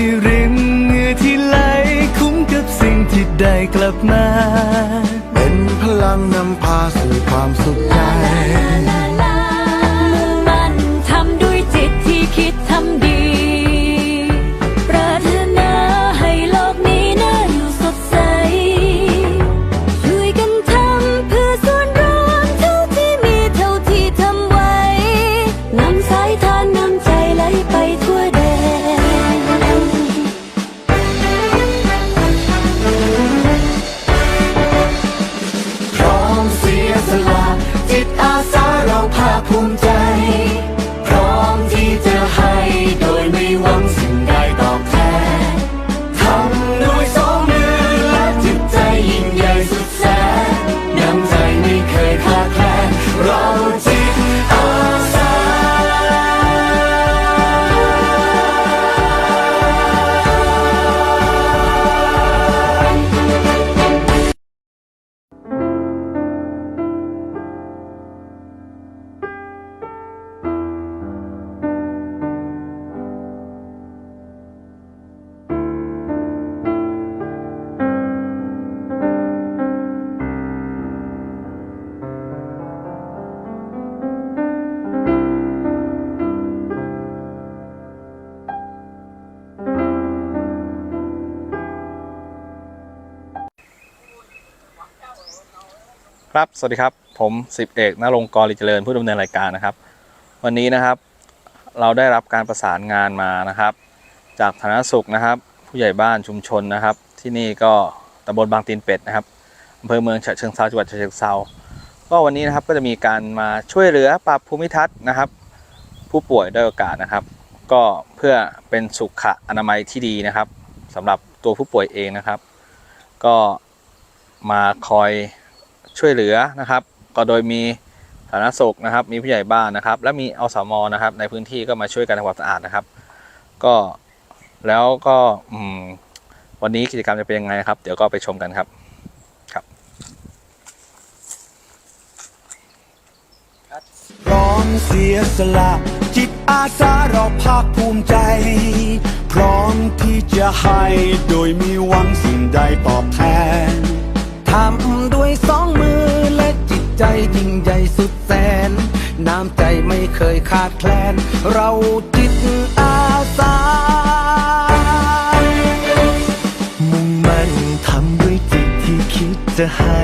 ที่ริมเหงื่อที่ไหลคุ้มกับสิ่งที่ได้กลับมา เป็นพลังนำพาสู่ความสุขใจ มุ่งมั่นทำด้วยจิตที่คิดทำดี ปรารถนาให้โลกนี้น่าอยู่สดใส ช่วยกันทำเพื่อส่วนรวมเท่าที่มีเท่าที่ทำไว้ นำสายทานนำใจไหลไปทั่ว ครับ สวัสดีครับ ผมสิบเอกนรงกรลิเจริญผู้ดำเนินรายการนะครับ วันนี้นะครับ เราได้รับการประสานงานมานะครับ จากธารณสุขนะครับ ผู้ใหญ่บ้านชุมชนนะครับ ที่นี่ก็ตำบลบางตีนเป็ดนะครับอำเภอเมืองฉะเชิงเซาจังหวัดฉะเชิงเซาก็วันนี้นะครับก็จะมีการมาช่วยเหลือปรับภูมิทัศน์นะครับ ผู้ป่วยด้อยโอกาสนะครับ ก็เพื่อเป็นสุขอนามัยที่ดีนะครับสำหรับตัวผู้ป่วยเองนะครับ ก็มาคอย ช่วยเหลือนะครับ ก็โดยมีสาธารณสุขนะครับ มีผู้ใหญ่บ้านนะครับ และมีอสมนะครับ ในพื้นที่ก็มาช่วยกันทำความสะอาดนะครับ ก็แล้วก็วันนี้กิจกรรมจะเป็นยังไงครับ เดี๋ยวก็ไปชมกันครับครับพร้อมเสียสละจิตอาสาเราภาคภูมิใจ พร้อมที่จะให้โดยมีหวังสิ่งใดตอบแทน ทำด้วยสองมือและจิตใจยิ่งใหญ่สุดแสน น้ำใจไม่เคยขาดแคลน เราจิตอาสา มุ่งมั่นทำด้วยจิตที่คิดจะให้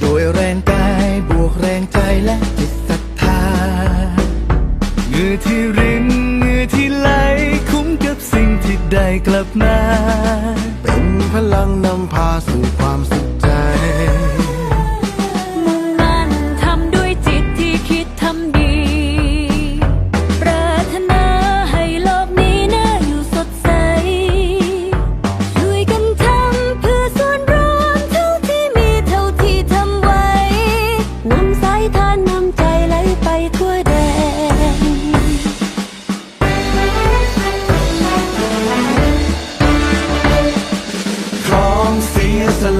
โดยแรงกายบวกแรงใจและจิตศรัทธาเงื่อที่รินเงื่อที่ไหลคุ้มกับสิ่งที่ได้กลับมา พลังนำพาสู่ความสุข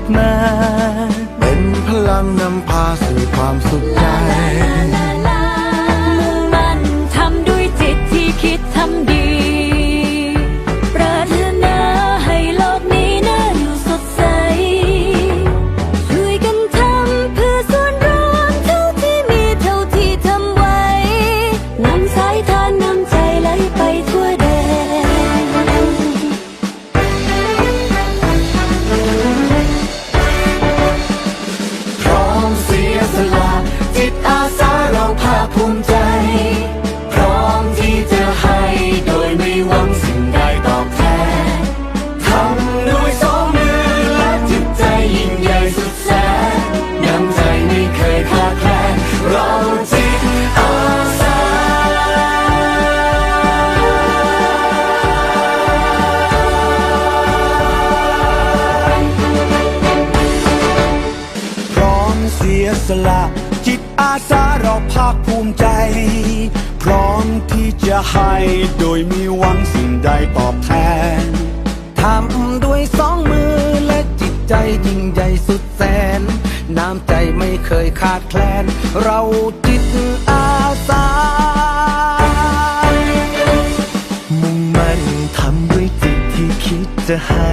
ดมา เป็นพลังนำพาสู่ความสุขใจ เคยขาดแคลน เราจิตอาสา มุ่งมั่นทำด้วยจิตที่คิดจะให้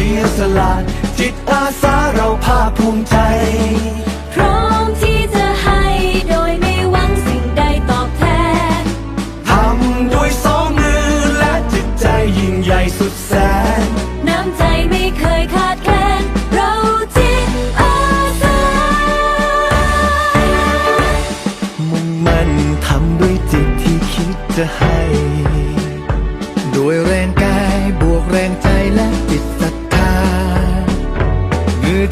สียสละจิตอาสาเราภาคภูมิใจ พร้อมที่จะให้โดยไม่หวังสิ่งใดตอบแทน ทำด้วยสองมือและจิตใจยิ่งใหญ่สุดแสน น้ำใจไม่เคยขาดแคลนเราจิตอาสา มุ่งมั่นทำด้วยจิตที่คิดจะให้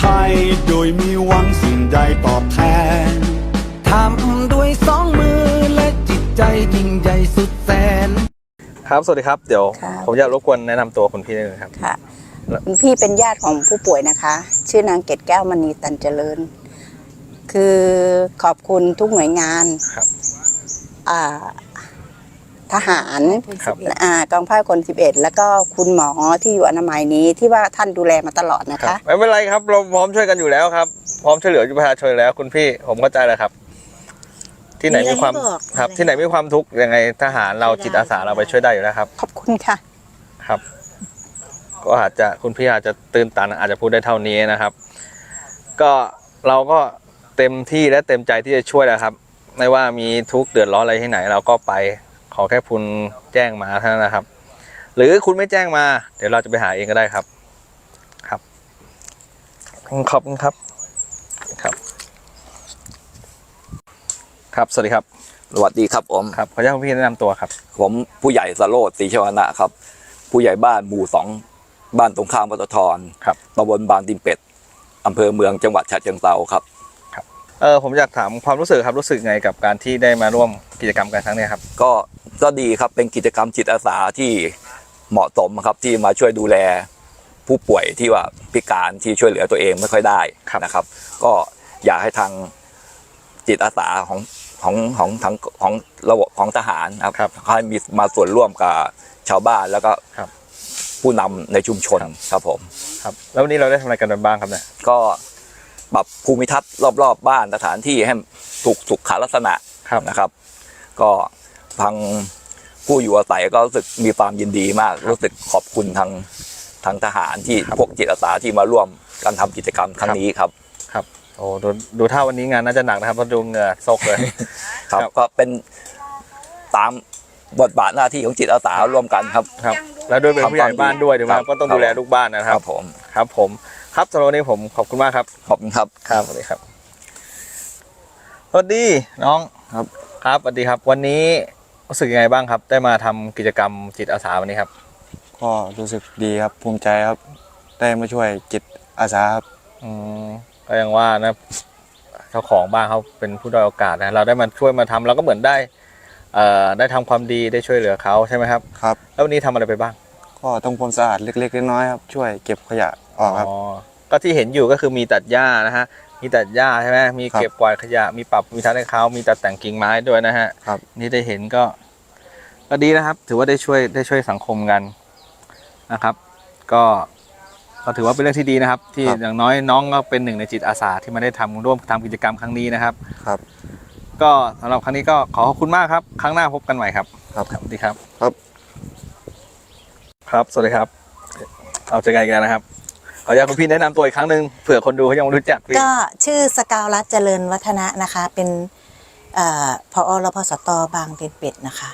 ให้โดยมีหวังสิ่งใดตอบแทน ทำด้วยสองมือและจิตใจยิ่งใหญ่สุดแสน ครับสวัสดีครับเดี๋ยว ครับ ผมอยากรบกวนแนะนำตัวคุณพี่นิดนึงครับ ค่ะคุณพี่เป็นญาติของผู้ป่วยนะคะ ชื่อนางเกตแก้วมณีตันเจริญ คือขอบคุณทุกหน่วยงานครับ อ่า ทหารครับ อ่ากองภาคคน 11 แล้วก็คุณหมอที่อยู่อนามัยนี้ที่ว่าท่านดูแลมาตลอดนะครัคะ บไม่เป็นไรครับเราพร้อมช่วยกันอยู่แล้วครับ พร้อมช่วยเหลือประชาชนอยู่แล้วคุณพี่ผมเข้าใจแล้วครับ ที่ไหนมีความมีอะไรให้บอกครับ อะไร ที่ไหนมีความทุกข์ยังไงทหารเราจิตอาสาเราไปช่วยได้อยู่แล้วครับ ขอบคุณค่ะ ครับ ก็อาจจะคุณพี่อาจจะตื่นตันอาจจะพูดได้เท่านี้นะครับ ก็เราก็เต็มที่และเต็มใจที่จะช่วยแล้วครับ ไม่ว่ามีทุกข์เดือดร้อนอะไรที่ไหน เราก็ไป ขอแค่คุณแจ้งมาเท่านั้นนะครับ หรือคุณไม่แจ้งมา เดี๋ยวเราจะไปหาเองก็ได้ครับ ครับขอบคุณครับครับ ครับสวัสดีครับสวัสดีครับผมครับขออนุญาตคุณพี่แนะนำตัวครับ ผมผู้ใหญ่สโรดศรีชวนะครับ ผู้ใหญ่บ้านหมู่สองบ้านตรงข้ามปตทครับตำบลบางดินเป็ดอำเภอเมืองจังหวัดฉะเชิงเทราครับ เออผมอยากถามความรู้สึกครับรู้สึกไงกับการที่ได้มาร่วมกิจกรรมกันครั้งเนี้ยครับ ก็ก็ดีครับเป็นกิจกรรมจิตอาสาที่เหมาะสมครับที่มาช่วยดูแลผู้ป่วยที่ว่าพิการที่ช่วยเหลือตัวเองไม่ค่อยได้ครับ นะครับ ก็อยากให้ทางจิตอาสาของของของทางของระบบของทหารนะครับครับให้มีมาส่วนร่วมกับชาวบ้านแล้วก็ครับ ผู้นำในชุมชนครับผม ครับ แล้ววันนี้เราได้ทำอะไรกันบ้างครับเนี่ย ก็ ปรับภูมิทัศน์รอบๆบ้านสถานที่ให้ถูกสุขลักษณะครับนะครับ ก็ทางผู้อยู่อาศัยก็รู้สึกมีความยินดีมาก รู้สึกขอบคุณทางทางทหารที่พวกจิตอาสาที่มาร่วมการทำกิจกรรมครั้งนี้ครับครับโอ้ดูดูท่าวันนี้งานน่าจะหนักนะครับเพราะดูเหงื่อซกเลยครับครับก็เป็นตามบทบาทหน้าที่ของจิตอาสาร่วมกันครับครับ แล้วด้วยเป็นผู้ใหญ่บ้านด้วยถูกไหมครับครับก็ต้องดูแลลูกบ้านนะคครัรับบผมครับ ผม ครับสำหรับวันนี้ผมขอบคุณมากครับ ขอบคุณครับ ครับสวัสดีครับสวัสดีน้องครับ ครับสวัสดีครับ วันนี้รู้สึกยังไงบ้างครับ ได้มาทำกิจกรรมจิตอาสาวันนี้ครับ ก็รู้สึกดีครับภูมิใจครับ ได้มาช่วยจิตอาสาครับ อืมก็ยังว่านะเจ้าของบ้านเขาเป็นผู้ด้อยโอกาสนะเราได้มาช่วยมาทำเราก็เหมือนได้ เอ่อได้ทำความดีได้ช่วยเหลือเขาใช่ไหมครับ ครับ แล้ววันนี้ทำอะไรไปบ้างก็ต้องความสะอาดเล็กๆน้อยๆครับ ช่วยเก็บขยะออกครับ อ๋อก็ที่เห็นอยู่ก็คือมีตัดหญ้านะฮะมีตัดหญ้าใช่ไหมมีครับเก็บกวาดขยะมีปรับมีทัศน์ให้เขามีตัดแต่งกิ่งไม้ด้วยนะฮะครับ นี่ได้เห็นก็ ก็ดีนะครับ ถือว่าได้ช่วยได้ช่วยสังคมกันนะครับ ก็ก็ถือว่าเป็นเรื่องที่ดีนะครับ ที่ครับอย่างน้อยน้องก็เป็นหนึ่งในจิตอาสาที่มาได้ทำร่วมทำกิจกรรมครั้งนี้นะครับ ครับ ก็สำหรับครั้งนี้ก็ขอขอบคุณมากครับ ครั้งหน้าพบกันใหม่ครับ ครับสวัสดีครับ ครับ ครับ สวัสดีครับ เอาเจอกันอีกแล้วนะครับ ขออนุญาตคุณพี่แนะนำตัวอีกครั้งหนึ่งเผื่อคนดูเขายังไม่รู้จักพี่ ก็ชื่อสกาวรัตน์เจริญวัฒนะนะคะ เป็นเอ่อพอรพสตบางเป็นเป็ดนะคะ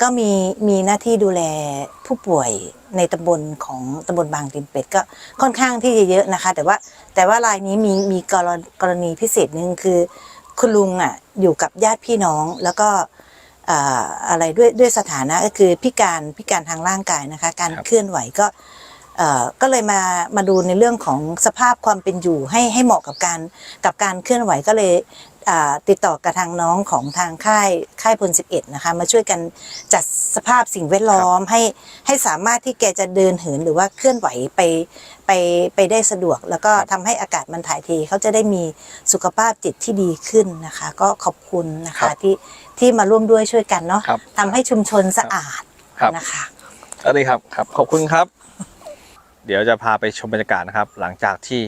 ก็มีมีหน้าที่ดูแลผู้ป่วยในตำบลของตำบลบางตีนเป็ดก็ค่อนข้างที่จะเยอะนะคะ แต่ว่าแต่ว่ารายนี้มีมีกรณกรณีพิเศษหนึ่งคือ คุณลุงอะ อยู่กับญาติพี่น้องแล้วก็เอ่ออะไรด้วยด้วยสถานะก็คือพิการพิการทางร่างกายนะคะ การครับเคลื่อนไหวก็เอ่อก็เลยมามาดูในเรื่องของสภาพความเป็นอยู่ให้ให้เหมาะกับการกับการเคลื่อนไหวก็เลยอ่าติดต่อกับทางน้องของทางค่ายค่ายพลสิบเอ็ดนะคะ มาช่วยกันจัดสภาพสิ่งแวดล้อมให้ให้สามารถที่แกจะเดินเหินหรือว่าเคลื่อนไหวไป ไปไปได้สะดวก แล้วก็ทำให้อากาศมันถ่ายเทเขาจะได้มีสุขภาพจิตที่ดีขึ้นนะคะ ก็ขอบคุณนะครัคะบที่ที่มาร่วมด้วยช่วยกันเนาะครับทำให้ชุมชนสะอาดครับนะคะสวัสดีครับครับ ขอบคุณครับ เดี๋ยวจะพาไปชมบรรยากาศนะครับ หลังจากที่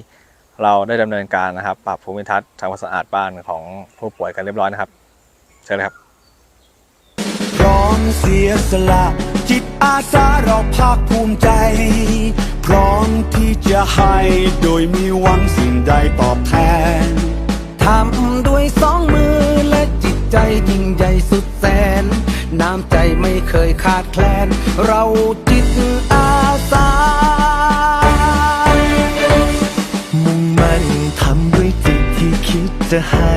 เราได้ดำเนินการนะครับ ปรับภูมิทัศน์ทำความสะอาดบ้านของผู้ป่วยกันเรียบร้อยนะครับเชิญเลยครับพร้อมเสียสละจิตอาสาเราภาคภูมิใจพ ร้อมที่จะให้โดยมีหวังสิ่งใดตอบแทน ทำด้วยสองมือและจิตใจยิ่งใหญ่สุดแสน น้ำใจไม่เคยขาดแคลน เราจิตอาสา มุ่งมั่นทำด้วยจิตที่คิดจะให้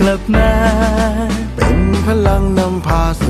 กลับมา เป็นพลังนำพาสู่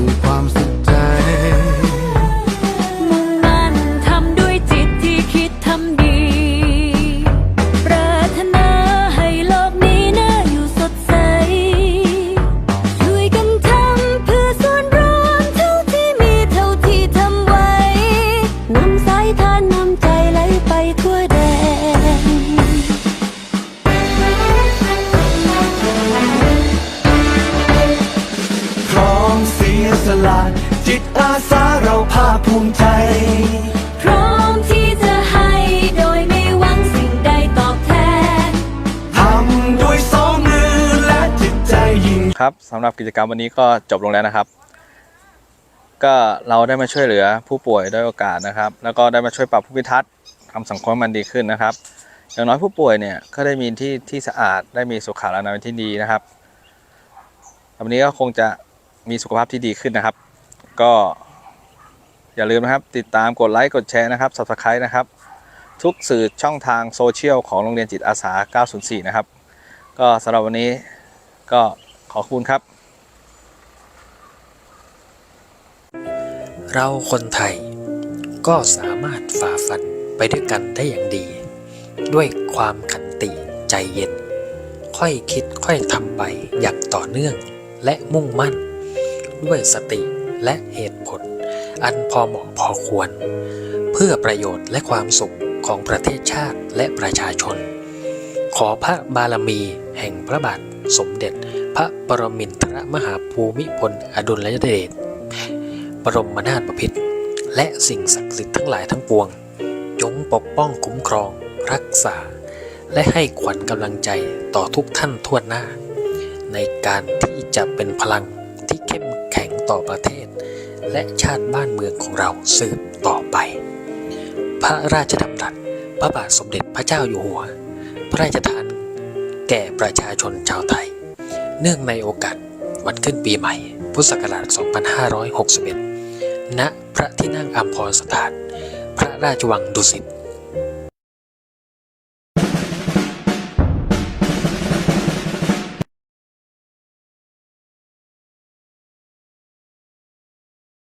ครับสำหรับกิจกรรมวันนี้ก็จบลงแล้วนะครับ ก็เราได้มาช่วยเหลือผู้ป่วยด้อยโอกาสนะครับ แล้วก็ได้มาช่วยปรับภูมิทัศน์ทำสังคมมันดีขึ้นนะครับ อย่างน้อยผู้ป่วยเนี่ยก็ได้มีที่ที่สะอาดได้มีสุขอนามัยที่ดีนะครับวันนี้ก็คงจะมีสุขภาพที่ดีขึ้นนะครับ ก็อย่าลืมนะครับ ติดตามกดไลค์กดแชร์นะครับ subscribe นะครับ ทุกสื่อช่องทางโซเชียลของโรงเรียนจิตอาสา 904 นะครับ ก็สำหรับวันนี้ก็ ขอบคุณครับ เราคนไทยก็สามารถฝ่าฟันไปด้วยกันได้อย่างดี ด้วยความขันติใจเย็น ค่อยคิดค่อยทำไปอย่างต่อเนื่องและมุ่งมั่น ด้วยสติและเหตุผล อันพอเหมาะพอควร เพื่อประโยชน์และความสุขของประเทศชาติและประชาชน ขอพระบารมีแห่งพระบาทสมเด็จ พระปรมินทรมหาภูมิพลอดุลยเดชบรมนาถบพิตรและสิ่งศักดิ์สิทธิ์ทั้งหลายทั้งปวง จงปกป้องคุ้มครอง รักษา และให้ขวัญกำลังใจต่อทุกท่านทั่วหน้า ในการที่จะเป็นพลังที่เข้มแข็งต่อประเทศ และชาติบ้านเมืองของเราสืบต่อไป พระราชดำรัสพระบาทสมเด็จพระเจ้าอยู่หัว พระราชทานแก่ประชาชนชาวไทย เนื่องในโอกาสวันขึ้นปีใหม่ พุทธศักราช 2561 ณ พระที่นั่งอัมพรสถาน พระราชวังดุสิต